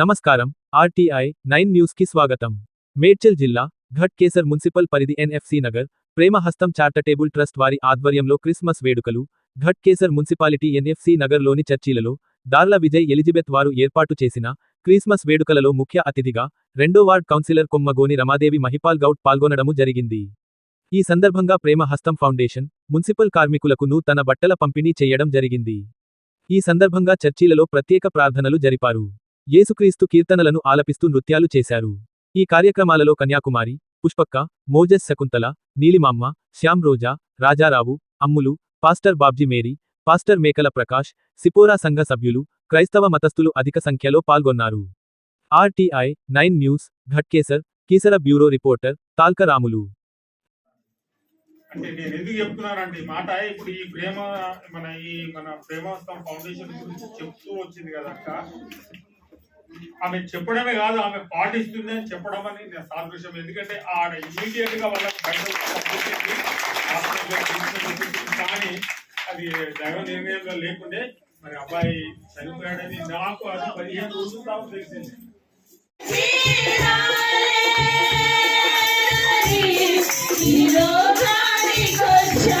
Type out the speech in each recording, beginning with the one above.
నమస్కారం. RTI nine న్యూస్కి స్వాగతం. మేడ్చల్ జిల్లా ఘట్ కేసర్ మున్సిపల్ పరిధి NFC Nagar Premahastham charitable trust వారి ఆధ్వర్యంలో క్రిస్మస్ వేడుకలు ఘట్ కేసర్ మున్సిపాలిటీ ఎన్ఎఫ్సి నగర్లోని చర్చీలలో దార్ల విజయ్ ఎలిజబెత్ వారు ఏర్పాటు చేసిన క్రిస్మస్ వేడుకలలో ముఖ్య అతిథిగా రెండో వార్డ్ కౌన్సిలర్ కొమ్మగోని రమాదేవి మహిపాల్ గౌడ్ పాల్గొనడము జరిగింది. ఈ సందర్భంగా ప్రేమహస్తం ఫౌండేషన్ మున్సిపల్ కార్మికులకు తన బట్టల పంపిణీ చేయడం జరిగింది. ఈ సందర్భంగా చర్చీలలో ప్రత్యేక ప్రార్థనలు జరిపారు. యేసుక్రీస్తు కీర్తనలను ఆలపిస్తూ నృత్యాలు చేశారు. ఈ కార్యక్రమాలలో కన్యాకుమారి పుష్పక్క Moses Shakuntala నీలిమామ్మ Shyam Roja Rajarao Ammulu pastor Babji Mary pastor Mekala Prakash Zipporah సంఘ సభ్యులు క్రైస్తవ మతస్థులు అధిక సంఖ్యలో పాల్గొన్నారు. RTI nine news Ghatkesar Keesara bureau reporter Talka Ramulu అంటే నేను ఎందుకు చెప్తున్నానండి మాట ఇప్పుడు ఈ ప్రేమ మన ఈ మన ప్రేమోత్సవం ఫౌండేషన్ గురించి చెప్తూ వచ్చింది కదా ఆమె చెప్పడమే కాదు ఆమె పాటిస్తుంది అని చెప్పడం అని నేను సాదృశ్యం. ఎందుకంటే ఆడ ఇమీడియట్గా వాళ్ళకి కానీ అది దైవ నిర్ణయంలో లేకుండే మరి అబ్బాయి చనిపోయాడని నాకు అది పదిహేను రోజులు తర్వాత తెలిసింది. ఈ లోకానికి వచ్చా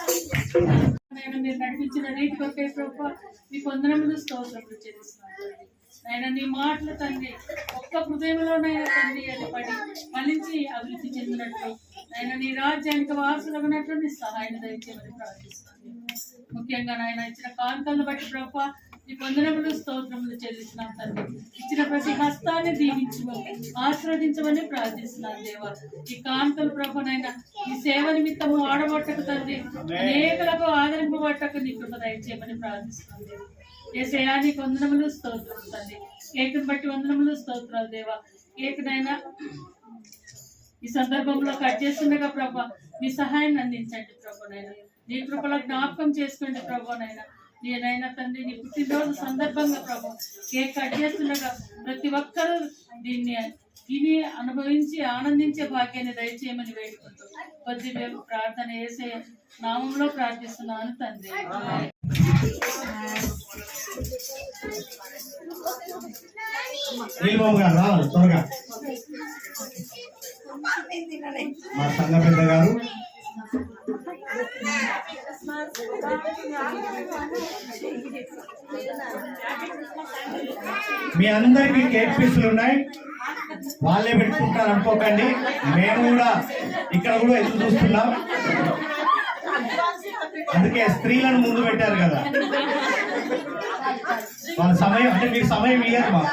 కొరకే ప్రభు. మీ కొందరములు స్తోత్రములు చెల్లిస్తున్నాను. ఆయన నీ మాటలు తండ్రి ఒక్క హృదయంలోనైనా తండ్రి అది పడి మళ్ళించి అభివృద్ధి చెందినట్లు ఆయన నీ రాజ్యానికి వారసులు వారసులగినట్లు నీ సహాయం దయచేయమని ప్రార్థిస్తున్నాను. ముఖ్యంగా నాయన ఇచ్చిన కాంతలను బట్టి ప్రభు నీ పొందనములు స్తోత్రములు చెల్లిస్తున్నాం తండ్రి. ఇచ్చిన ప్రతి హస్తాన్ని దీవించమని ఆశీర్వదించమని ప్రార్థిస్తున్నాను దేవా. ఈ కాంతలు ప్రభునైనా ఈ సేవ నిమిత్తము ఆడబట్టకు తండ్రి అనేకలకు ఆదరింపబట్టకు నీ కృప దయచేయమని ప్రార్థిస్తున్నాను దేవ. ఏ శయానికి వందనములు స్తోత్రం తండ్రి. ఏకను బట్టి వందనములు స్తోత్రాలు దేవా. ఏకనైనా ఈ సందర్భంలో కట్ చేస్తుండగా ప్రభా మీ సహాయాన్ని అందించండి ప్రభునైనా. నీ కృపలో జ్ఞాపకం చేసుకోండి ప్రభునైనా. నేనైనా తండ్రి నీ పుట్టినరోజు సందర్భంగా ప్రభు కేక్ కట్ చేస్తుండగా ప్రతి ఒక్కరూ దీన్ని తిని అనుభవించి ఆనందించే భాగ్యాన్ని దయచేయమని వేడుకుంటూ కొద్ది మేము ప్రార్థన చేసే నామంలో ప్రార్థిస్తున్నాను తండ్రి. మా సంఘ పెద్ద గారు మీ అందరికి కేక్ పీసులు ఉన్నాయి. వాళ్ళే పెట్టుకుంటారు అనుకోకండి. మేము కూడా ఇక్కడ కూడా ఎదురు చూస్తున్నాం. అందుకే స్త్రీలను ముందు పెట్టారు కదా. వాళ్ళ సమయం అంటే మీకు సమయం ఇయ్యారు మా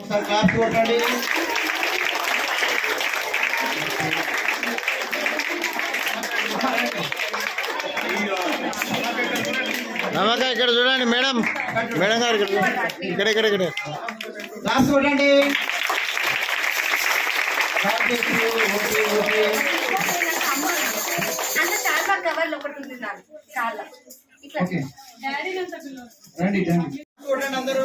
ఒకసారి కొట్టండి. నమ్మక ఇక్కడ చూడండి మేడం. మేడం గారు ఇక్కడ చూడండి. ఇక్కడ ఇక్కడ ఇక్కడ. క్లాస్ కొట్టండి క్లాస్ కొట్టి, ఓకే, ఓకే. అంటే చాలా కవర్లు ఒకటి ఉంది నాకు చాలా ఇట్లా ఓకే డాడీ అంత పిల్లలు రండి రండి కొట్టండి అందరూ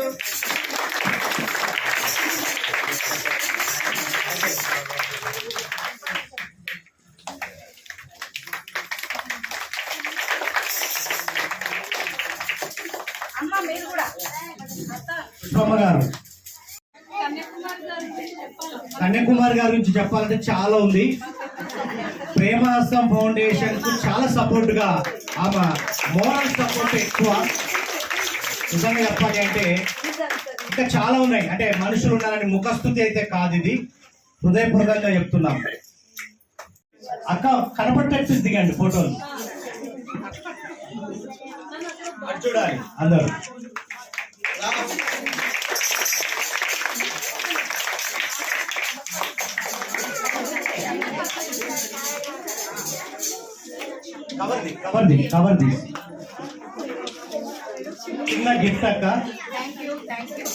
అమ్మ మీరు కూడా పుష్పమ్మ గారు. కన్యాకుమారి గారి గురించి చెప్పాలంటే చాలా ఉంది. ప్రేమహస్తం ఫౌండేషన్కు చాలా సపోర్ట్గా ఆమె మోరల్ సపోర్ట్ ఎక్కువ. నిజంగా చెప్పాలి అంటే ఇంకా చాలా ఉన్నాయి. అంటే మనుషులు ఉన్నారని ముఖస్థుతి అయితే కాదు ఇది. హృదయపూర్వకంగా చెప్తున్నాం. అక్క కనపట్టేట్టు దిగండి ఫోటోలు. చూడాలి అందరూ. కవర్ చిన్న గిఫ్ట్ అక్క. Thank you thank you